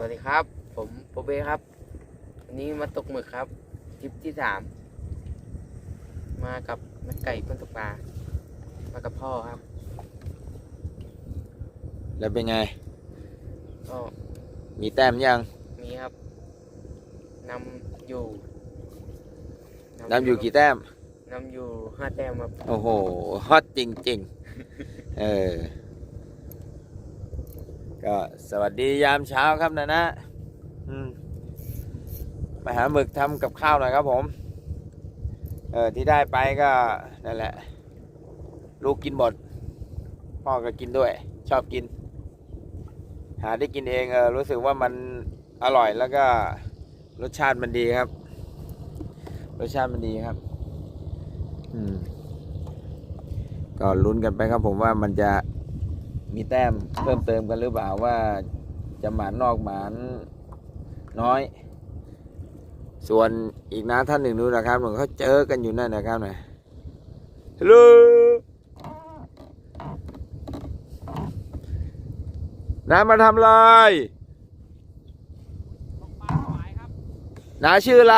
วัสดีครับ ผมโปเบ้ครับวันนี้มาตกหมึกครับทริปที่สามมากับนักไก่เพื่อนตกปลามากับพ่อครับ แล้วเป็นไง ก็มีแต้มยังมีครับนำอยู่นำอยู่กี่แต้มนำอยู่ห้าแต้มครับ โอ้โหฮอตจริง ๆ เออ ก็สวัสดียามเช้าครับนะนะมมาหาหมึกทำกับข้าวหน่อยครับผม เออที่ได้ไปก็นั่นแหละ ลูกกินหมด พ่อก็กินด้วย ชอบกิน หาได้กินเองเออรู้สึกว่ามันอร่อยแล้วก็รสชาติมันดีครับ รสชาติมันดีครับ อืมก็ลุ้นกันไปครับผมว่ามันจะ มีแต้มเพิ่มเติมกันหรือเปล่าว่าจะหมานนอกหมานน้อย ส่วนอีกน้าท่านหนึ่งดูนะครับเหมือนเขาเจอกันอยู่นั่นนะครับนะฮัลโหลน้ามาทำอะไรน้าชื่ออะไร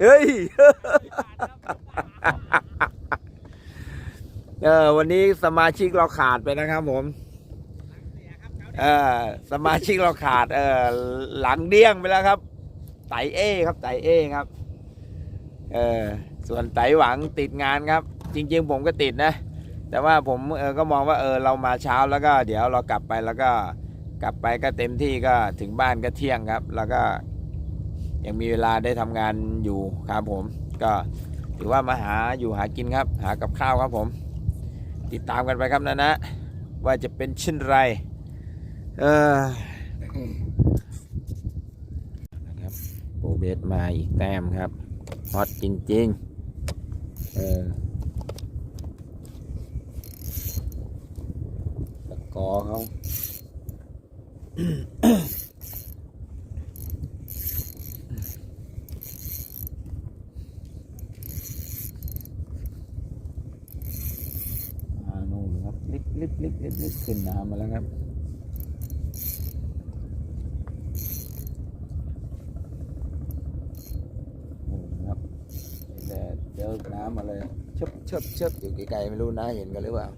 เฮ้ย เออวันนี้สมาชิกเราขาดไปนะครับผมเออสมาชิกเราขาด เออหลังเดี้ยงไปแล้วครับ ไตเอครับไตเอครับ เออส่วนไตหวังติดงานครับ จริง ๆ ผมก็ติดนะ แต่ว่าผมเออก็มองว่าเออเรามาเช้าแล้วก็เดี๋ยวเรากลับไปแล้วก็กลับไปก็เต็มที่ก็ถึงบ้านก็เที่ยงครับ แล้วก็ยังมีเวลาได้ทำงานอยู่ครับผม ก็ถือว่ามาหาอยู่หากินครับ หากับข้าวครับผม ติดตามกันไปครับนะนะ ว่าจะเป็นเช่นไร เออนะครับโปรเบสมาอีกแต้มครับฮอตจริงๆ เออตะกอเขามานู่นครับ ลิบลิบลิบลิบขึ้นน้ำมาแล้วครับนู่นครับแต่เจอน้ำมาเลยเชิบเชิบเชิบอยู่ไกลๆไม่รู้นะเห็นกันหรือเปล่า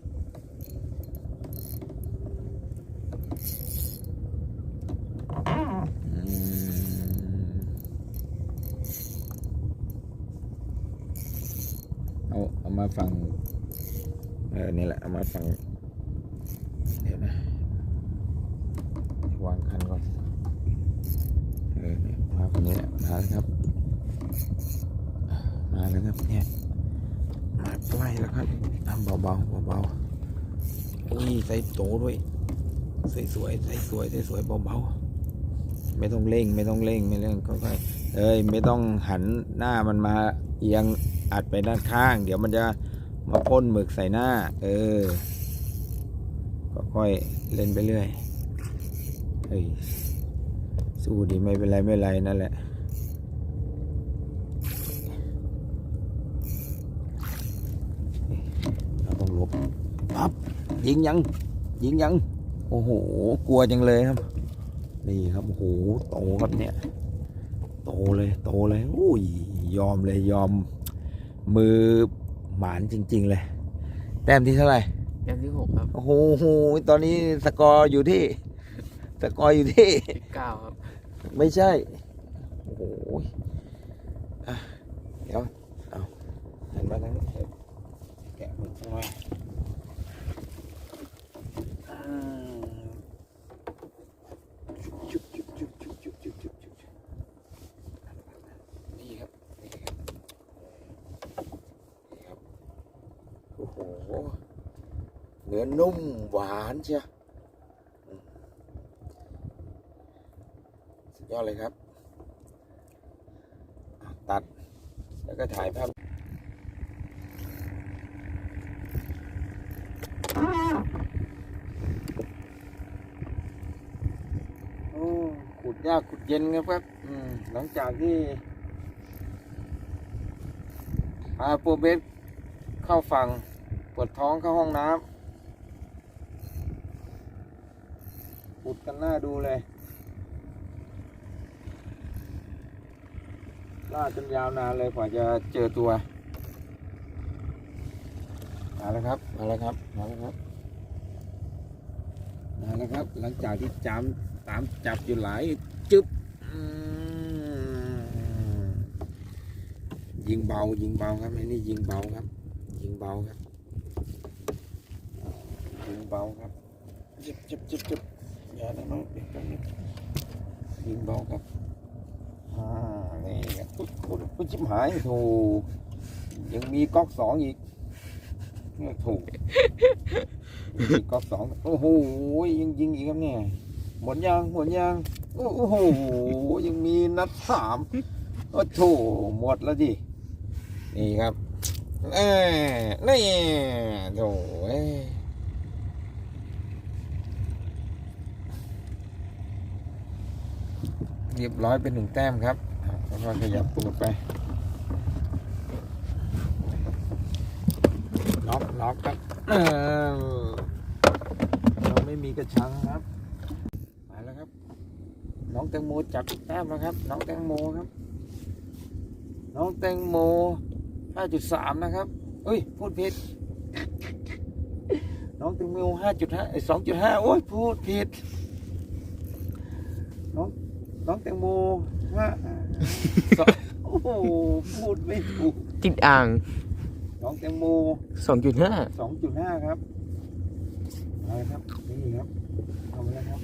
เอาเอามาฟังเออนี่แหละเอามาฟัง เดี๋ยวนะ วางคันก่อนเออนี่มาคนนี้แหละมาแล้วครับ มาแล้วครับเนี่ยมาใกล้แล้วครับทำเบาๆเบาๆอุ้ยใส่โตด้วยสวยสวยใส่สวยใส่สวยเบาๆไม่ต้องเร่ง ไม่ต้องเร่งไม่เร่งค่อยๆเอ้ยไม่ต้องหันหน้ามันมาเอียงอัดไปด้านข้าง เดี๋ยวมันจะมาพ่นหมึกใส่หน้า เออค่อยเล่นไปเรื่อย เฮ้ยสู้ดีไม่เป็นไรไม่เป็นไรนั่นแหละเราต้องหลบปั๊บยิงยังยิงยัง โอ้โห กลัวจังเลยครับ นี่ครับ โอ้โห โตครับเนี่ย โตเลย โตเลยอุ้ย ยอมเลยยอม มือหมานจริง ๆ เลย แต้มที่เท่าไหร่แต้มที่หกครับ โอ้โห ตอนนี้สกอร์อยู่ที่ สกอร์อยู่ที่ สิบเก้าครับ ไม่ใช่ โอ้โหอะเดี๋ยว เอาหันมาทางนี้แกะหมึกข้างล่างอ่าจุ๊บจุ๊บจุ๊บจุ๊บจุ๊บจุ๊บจุ๊บจุ๊บนี่ครับ นี่ครับ นี่ครับ โอ้โห เนื้อนุ่มหวานเชียวอืมสุด ยอดเลยครับ ตัดแล้วก็ถ่ายภาพขุดยากขุดเย็นครับครับหลังจากที่พาปรเบสเข้าฝั่งปวดท้องเข้าห้องน้ำอุดกันหน้าดูเลย ล่าจนยาวนานเลยกว่าจะเจอตัวมาแล้วครับมาแล้วครับมาแล้วครับมาแล้วครับ หลังจากที่จามตามจับอยู่หลายจึ๊บอืมยิงเบายิงเบาครับไอ้นี่ยิงเบาครับ ยิงเบาครับยิงเบาครับจิบจิบจิบจิบอย่านะน้องเด็กแป๊บนึงยิงเบาครับ อ่านี่ครับปุ๊บปุ๊บปุ๊บชิบหายโถยังมีก๊อกสองอีกถูกมีก๊อกสองโอ้โหยังยิงอีกครับเนี่ยหมดยังหมดยังโอ้โหยังมีนัดสามโอ้โถหมดแล้วดินี่ครับเอ้ยนี่โถ่ เอ้ยเรียบร้อยเป็นหนึ่งแต้มครับแล้วก็ขยับตูดไปน็อกน็อกครับเราไม่มีกระชังครับมาแล้วครับ น้องแตงโมจับแต้มแล้วครับ น้องแตงโมครับ น้องแตงโม 5.3 นะครับเอ้ยพูดผิดน้องแตงโม5.5ไอ้2.5 โอ้ยพูดผิดน้อง น้องแตงโมห้าสองโอ้โหพูดไม่ถูกติดอ่าง น้องแตงโม2.5 2.5ครับมาแล้วครับนี่ครับเข้ามาแล้วครับ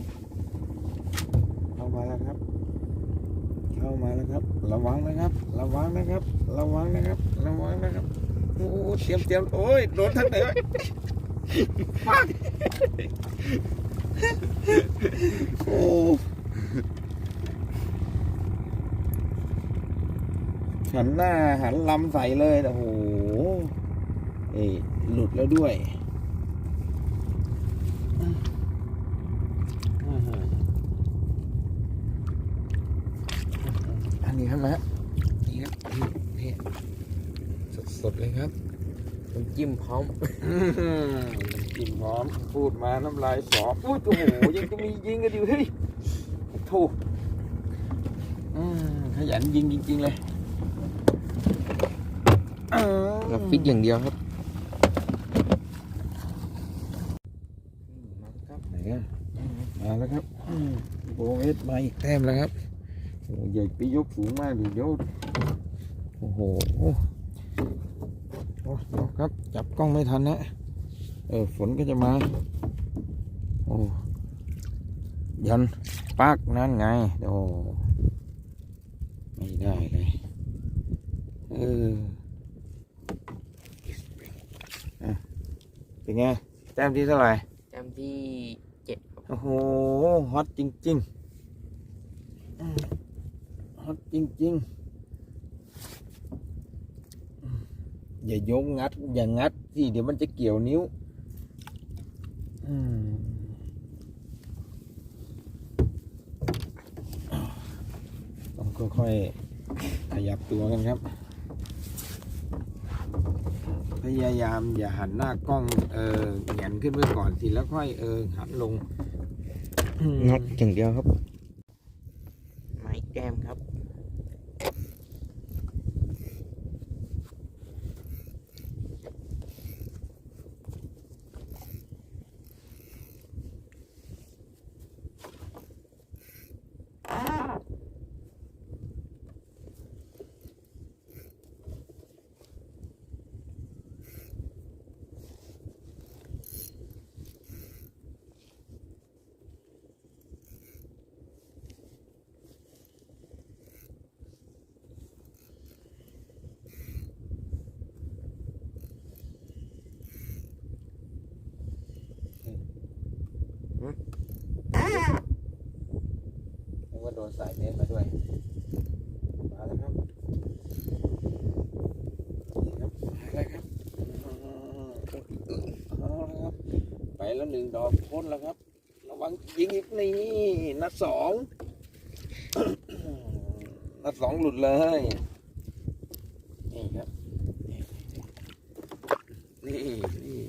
เข้ามาแล้วครับ เข้ามาแล้วครับ ระวังนะครับ ระวังนะครับ ระวังนะครับ ระวังนะครับโอ้โหเตรียมเตรียมโอ้ยโดนทั้งไหนวะปังโอ้ หันหน้าหันลำใส่เลยนะโอ้โหเอ้ยหลุดแล้วด้วยอันนี้ครับนะนี่ครับนี่นี่สดๆเลยครับน้ำจิ้มพร้อมอื้อหือน้ำจิ้มพร้อม พูดมาน้ำลายสออุ้ยโอ้โหยังจะมียิงกันอยู่เฮ้ยโถูกขยันยิงจริง ๆ เลยเออ เราฟิตอย่างเดียวครับมาแล้วครับไหนอะมาแล้วครับอืมโบเอสมาอีกแต้มแล้วครับโอ้ใหญ่ไปยกสูงมากดิเดี๋ยวโอ้โหโอ้โอ้เดี๋ยวครับ จับกล้องไม่ทันนะ เออฝนก็จะมา โอ้ยันปากนั่นไง โอ้ ไม่ได้เลย เอออะ เป็นไงแต้มที่เท่าไหร่แต้มที่7ครับโอ้โหฮอตจริงๆอืมฮอตจริงๆอืมอย่าโยงงัด อย่างงัดสิเดี๋ยวมันจะเกี่ยวนิ้วอืมต้องค่อยๆขยับตัวกันครับ พยายามอย่าหันหน้ากล้องเออแหงนขึ้นไปก่อนสิแล้วค่อยเออหันลงน็อตอย่างเดียวครับ ไม้แก้มครับ สายเมตรมาด้วย มาแล้วครับนี่ครับมาแล้วครับเอาละครับไปแล้วหนึ่งดอกพ้นแล้วครับ ระวังยิงอีกนี่นัดสองนัดสองหลุดเลย นี่ครับ นี่นี่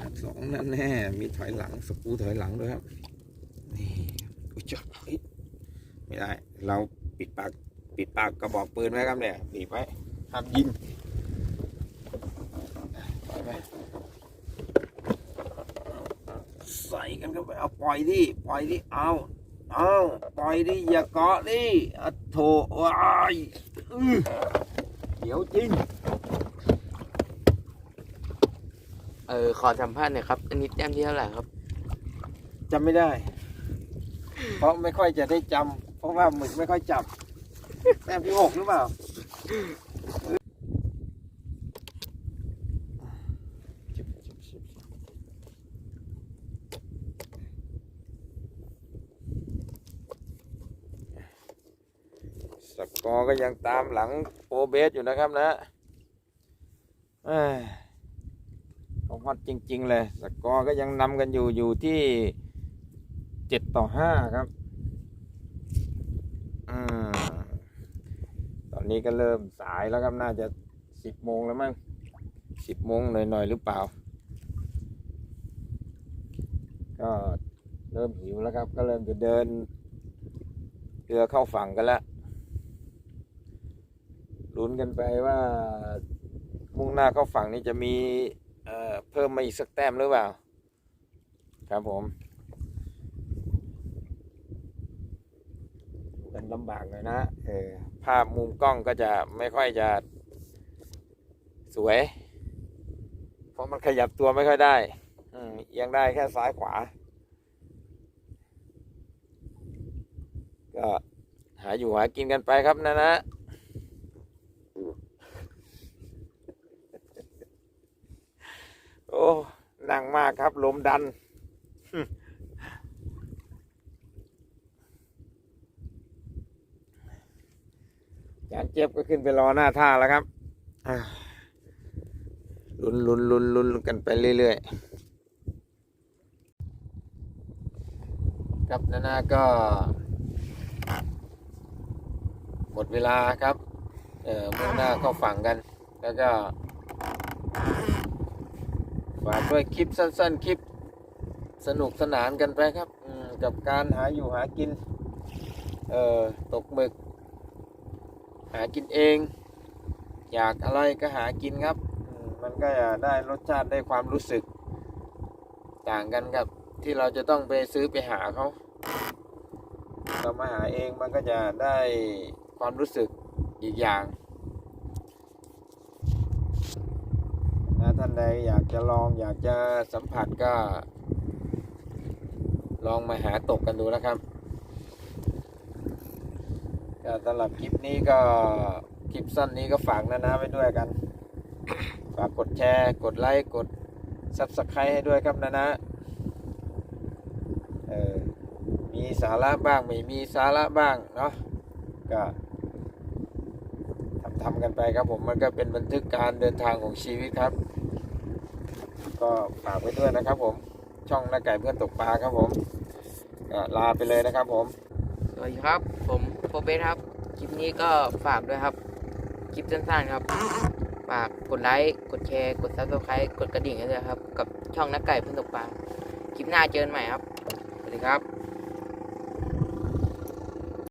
นัดสองนั่นแน่ มีถอยหลังสกรูถอยหลังด้วยครับอุ๊ยเจ้าเฮ้ย ไม่ได้ เราปิดปากปิดปากกระบอกปืนไว้ครับเนี่ยบีบไว้ห้ามยิงปล่อยไปใส่กันเข้าไปเอาปล่อยดิปล่อยดิเอาเอาปล่อยดิอย่าเกาะดิอะโถว้ายอื้อเดี๋ยวจริงเออขอสัมภาษณ์หน่อยครับ อันนี้แต้มที่เท่าไหร่ครับจำไม่ได้ เพราะไม่ค่อยจะได้จำเพราะว่าหมึกไม่ค่อยจับแต้มที่หกหรือเปล่า สกอร์ก็ยังตามหลังโปรเบสอยู่นะครับนะเอ้ยเขาฮอตจริง ๆ เลย สกอร์ก็ยังนำกันอยู่อยู่ที่ เจ็ดต่อห้าครับอืมตอนนี้ก็เริ่มสายแล้วครับน่าจะสิบโมงแล้วมั้งสิบโมงหน่อยๆหรือเปล่า ก็เริ่มหิวแล้วครับ ก็เริ่มจะเดินเรือเข้าฝั่งกันแล้วลุ้นกันไปว่ามุ่งหน้าเข้าฝั่งนี้จะมีเอ่อเพิ่มมาอีกสักแต้มหรือเปล่า ครับผม เป็นลำบากหน่อยนะเออภาพมุมกล้องก็จะไม่ค่อยจะสวย เพราะมันขยับตัวไม่ค่อยได้อืมเอียังได้แค่ซ้ายขวา ก็หาอยู่หากินกันไปครับนะนะโอ้นั่งมากครับ ลมดัน จานเจ็บก็ขึ้นไปรอหน้าท่าแล้วครับอ่าลุ้นลุ้นลุ้นลุ้นกันไปเรื่อยๆ ครับนานาก็ หมดเวลาครับ เอ่อมุ่งหน้าเข้าฝั่งกัน แล้วก็ฝากด้วยคลิปสั้นๆ คลิปสนุกสนานกันไปครับอืมกับการหาอยู่หากิน เอ่อตกหมึก หากินเอง อยากอะไรก็หากินครับมมันก็จะได้รสชาติได้ความรู้สึก ต่างกันครับที่เราจะต้องไปซื้อไปหาเขาเรามาหาเองมันก็จะได้ความรู้สึกอีกอย่างถ้าท่านใดอยากจะลองอยากจะสัมผัสก็ ลองมาหาตกกันดูนะครับ ก็สำหรับคลิปนี้ก็คลิปสั้นนี้ก็ฝากนะนะไว้ด้วยกัน ฝากกดแชร์ กดไลค์กด Subscribe ให้ด้วยครับนะนะเออมีสาระบ้างไม่มีสาระบ้างเนาะก็ทำทำกันไปครับผมมันก็เป็นบันทึกการเดินทางของชีวิตครับ ก็ฝากไว้ด้วยนะครับผมช่องน้าไก่เพื่อนตกปลาครับผมลาไปเลยนะครับผม สวัสดีครับผม โปรเบสครับ คลิปนี้ก็ฝากด้วยครับ คลิปสั้นๆครับ ฝากกดไลค์ กดแชร์ กดซับสไครต์กดกระดิ่งกันด้วยครับ กับช่องนักไก่พื่อนตกปลา คลิปหน้าเจอกันใหม่ครับ สวัสดีครับ